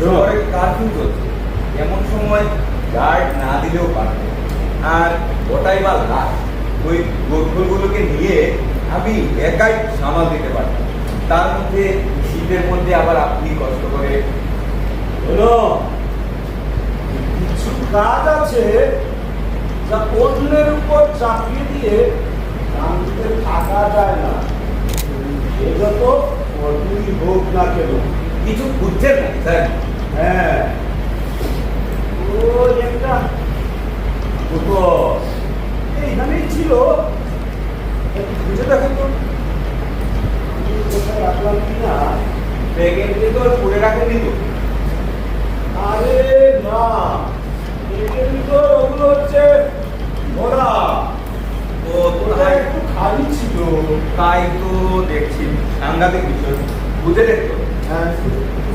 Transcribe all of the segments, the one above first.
শহরে কার্ফিউ চলছে এমন সময় গার্ড না দিলেও পারবে। আর ওটাই বা লাশ ওই গোলগুলোকে নিয়ে আমি একাই সামাল দিতে পারতাম তার মধ্যে শীতের মধ্যে আবার আপনি কষ্ট করে হলো কিছু কাজ আছে যা অন্যের উপর চাপিয়ে দিয়ে শান্তিতে থাকা যায় না। সে যত কঠিনই হোক না কেন। কিছু খুঁজছেন না, স্যার? হ্যাঁ। ওই একটা এইখানেই ছিল। খুঁজে দেখো তো। রাখলাম কিনা? ব্যাগের ভিতর পড়ে রাখেনি তো আরে না এর ভিতর ওগুলো হচ্ছে ভরা ও ওটা তাই একটু খালি ছিল তাই তো দেখছি সাংঘাতিক বিষয় বুঝে দেখতো হ্যাঁ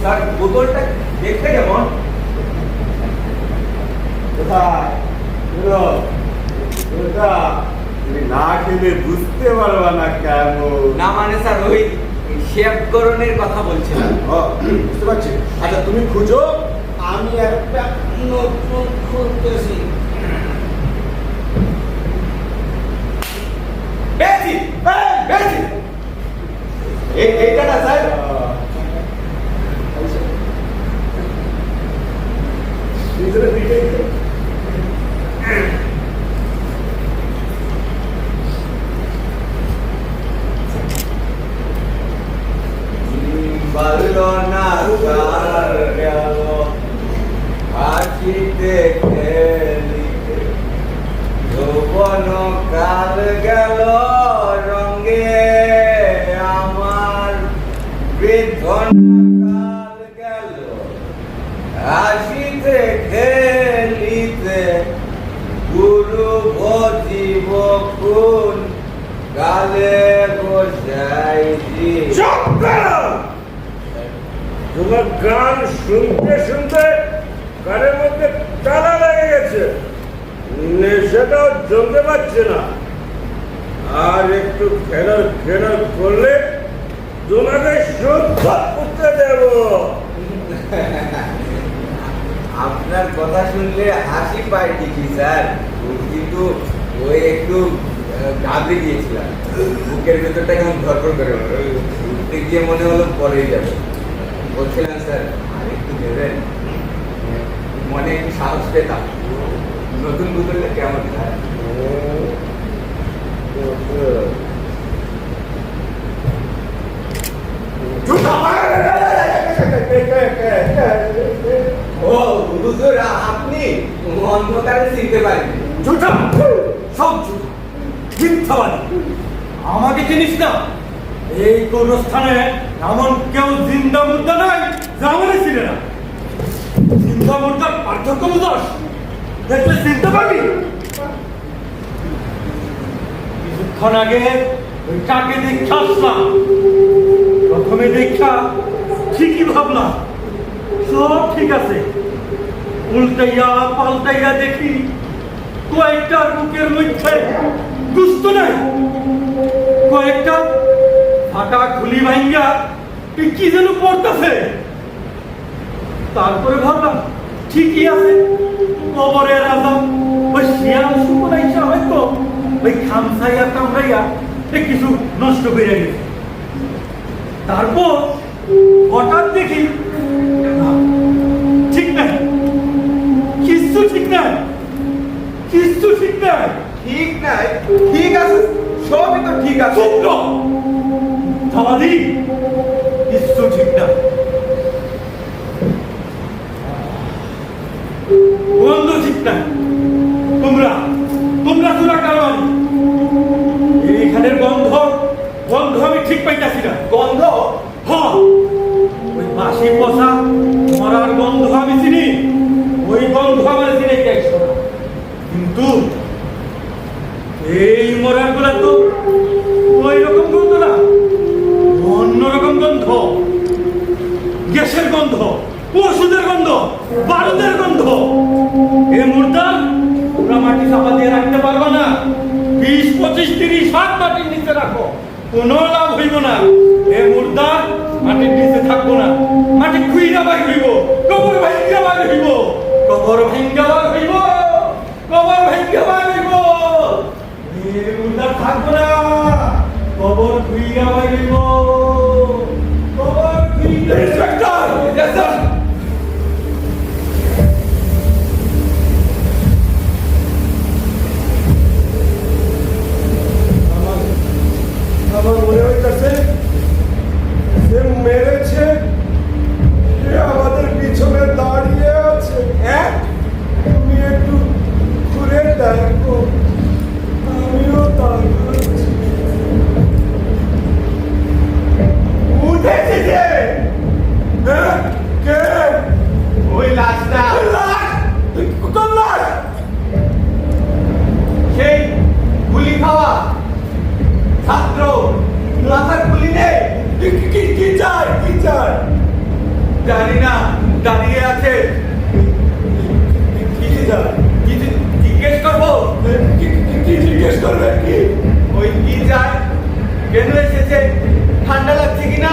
স্যার বোতলটা দেখতে কেমন কোথায় বেরো। ওটা তুমি না খেলে বুঝতে পারবা না কেমন না মানে স্যার ওই শেফকরণের কথা বলছিলাম। ও, বুঝতে পারছি। আচ্ছা তুমি খুঁজো। আমি একটা নতুন খুঁজতেছি। পেয়েছি পেয়েছি এই এইটা না স্যার? ভিতরে দিকে বাড়লো না কার গেল হাসিতে খেলিতে যৌবন কাল গেল রঙে আমার বৃদ্ধ কাল গেল হাসিতে খেলিতে গুরু ভজিব গালে বসাই চুপ করো! তোমার গান শুনতে শুনতে কানের মধ্যে তালা লেগে গেছে নেশাটাও জমতে পারছে না আর একটু খেলার খেলার করলে তোমাকে শুদ্ধ করতে দেব। আপনার কথা শুনলে হাসি পায় ঠিকই, স্যার। কিন্তু ওই একটু ঘাবড়ে গিয়েছিলাম। বুকের ভেতরটা কেমন ধরপড় করে। উঠতে গিয়ে মনে হলো পরেই যাবে। বলছিলাম, স্যার, আর একটু দেবেন মনে একটু সাহস পেতাম। নতুন বোতলে কেমন, স্যার? অন্ধকারে চিনতে পারেন ঝুঠা সব মিথ্যাবাদী। আমাকে চিনিস না? এই কোন স্থানে এমন কেউ জিন্দা মুদ্রা নাই আমাকে চিনে না জিন্দা মুদ্রার পার্থক্য বুঝস? দেখলে চিনতে পারবি? কিছুক্ষণ আগে ওই কাকে দীক্ষা আসলাম। প্রথমে দীক্ষা ঠিকই ভাবলাম, সব ঠিক আছে। উল্টাইয়া, পাল্টাইয়া দেখি কয়েকটা বুকের মধ্যে দুস্থ নাই। কয়েকটা ফাটা খুলি ভাঙ্গা কি যেন পড়তেছে। তারপরে ভাবলাম, ঠিকই আছে, কবরের আজাম ওই শিয়াল সুপনাইসা হয়তো ওই খামসাইয়া কামড়াইয়া কিছু নষ্ট করে গেছে। তারপর হঠাৎ দেখি ঠিক নাই। ঠিক নাই ঠিক আছে সবই তো ঠিক আছে। চুপ দাদি কিচ্ছু ঠিক নাই। বন্ধু ঠিক না গ্যাসের গন্ধ ওষুধের গন্ধ, বারুদের গন্ধ। এ মুর্দা তোমরা মাটি চাপা দিয়ে রাখতে পারব না। বিশ, পঁচিশ, তিরিশ সাত মাটির নিচে রাখো। কোনো লাভ হইব না। এ মুর্দা মাটির নিচে থাকব না। মাটি খুইরা বাই হইব, কবর ভাইঙ্গা বাই হইব। কবর ভাইঙ্গা বাই হইব, কবর ভাইঙ্গা বাই হইব। এ মুর্দা থাকব না। জানি না দাঁড়িয়ে আছে। জিজ্ঞেস করব? কি জিজ্ঞেস করবে? কি? ওই কি যায়? কেন এসেছে? ঠান্ডা লাগছে কিনা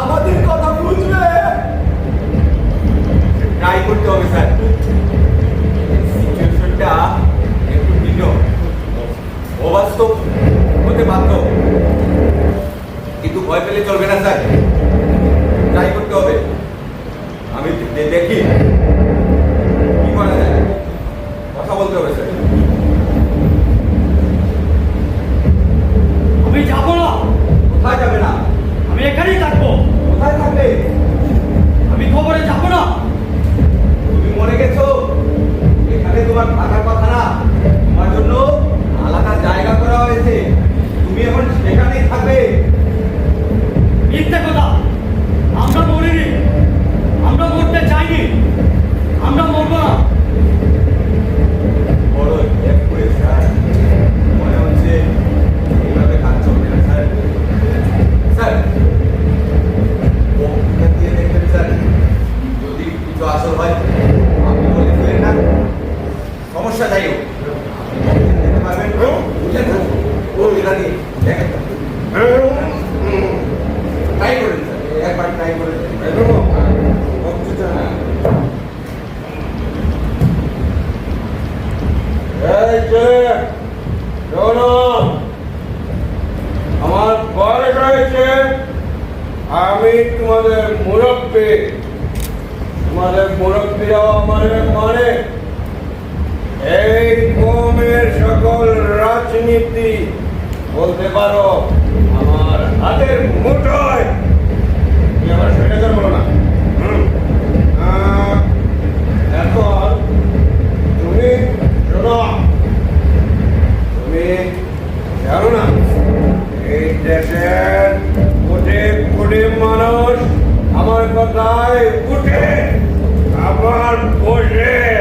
আমাদের কথা বুঝবে। ট্রাই করতে হবে স্যার সিচুয়েশনটা একটু ভিন্ন। অবাস্তব হতে বাধ্য। কিন্তু ভয় পেলে চলবে না স্যার পারো। আমার হাতের মুঠোয়। তুমি আমার না। এখন তুমি শোনো। তুমি জানো না, এই দেশের কোটি কোটি মানুষ আমার কথায় উঠে আমার বসে।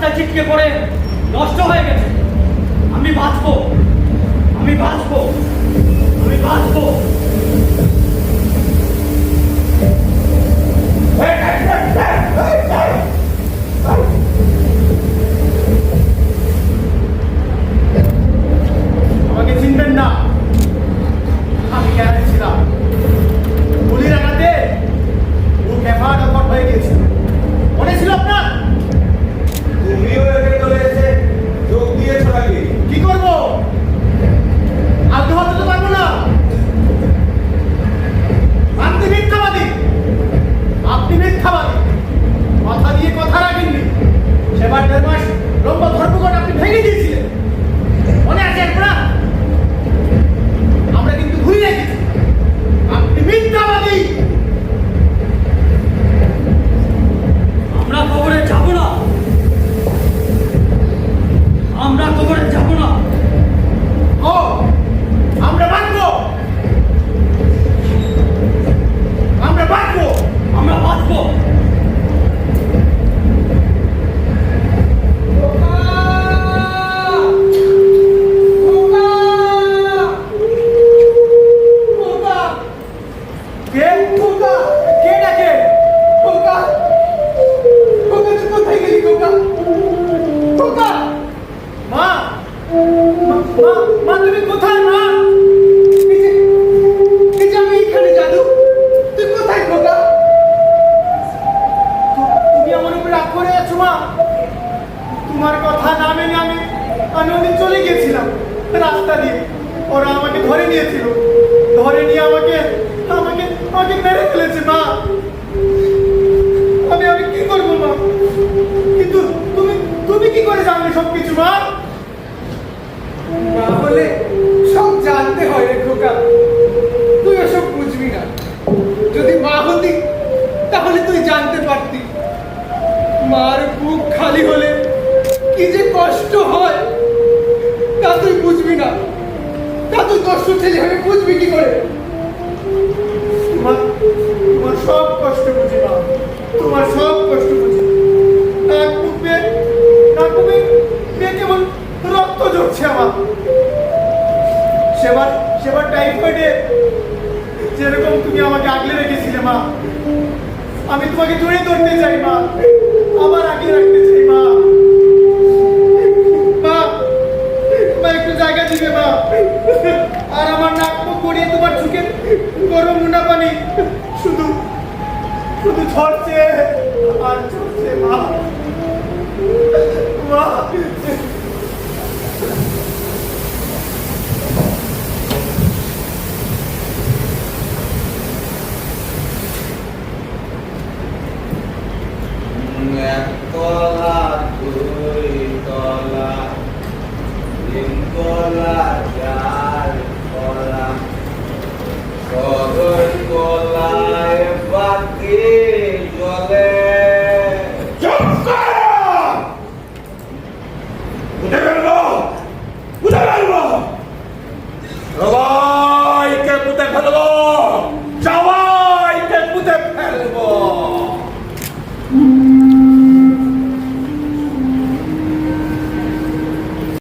রাস্তায় ছিটকে পড়ে নষ্ট হয়ে গেছে। আমি বাঁচবো। আমি বাঁচবো। আমি বাঁচবো। Hey, hey, hey, hey, hey, hey. খোকা কে ডাকে? খোকা খোকা তুই কোথায় গেলি খোকা খোকা মা মা মা তুমি কোথায়, মা? তোমার কথা না মেনে আমি আমি ওদের চলে গিয়েছিলাম রাস্তা দিয়ে। ওরা আমাকে ধরে নিয়েছিল। ধরে নিয়ে আমাকে আমাকে মেরে ফেলেছে, মা। আমি আমি কি করব, মা? কিন্তু তুমি তুমি কি করে জানলে সব কিছু মা না হলে সব জানতে হয় রে খোকা। তুই ওসব বুঝবি না। যদি মা হতি, তাহলে তুই জানতে পারতি। মার বুক খালি হলে কি যে কষ্ট হয়, তা তুই বুঝবি না। তা তুই দস্যু ছেলে হয়ে বুঝবি কি করে? সব কষ্ট বুঝি মা তোমার সব কষ্ট বুঝি। নাক বেয়ে নাক বেয়ে বেয়ে কেমন রক্ত ঝরছে আমার। সেবার সেবার টাইফয়েডে যেরকম তুমি আমাকে আগলে রেখেছিলে, মা। আমি তোমাকে জড়িয়ে ধরতে চাই, মা। আবার আগলে রাখতে চাই, মা। মা একটু জায়গা দিবে, মা। আর আমার নাক মুখ তোমার চোখে গরম মুনা পানি শুধু শুধু ঝরছে আর ঝরছে মা।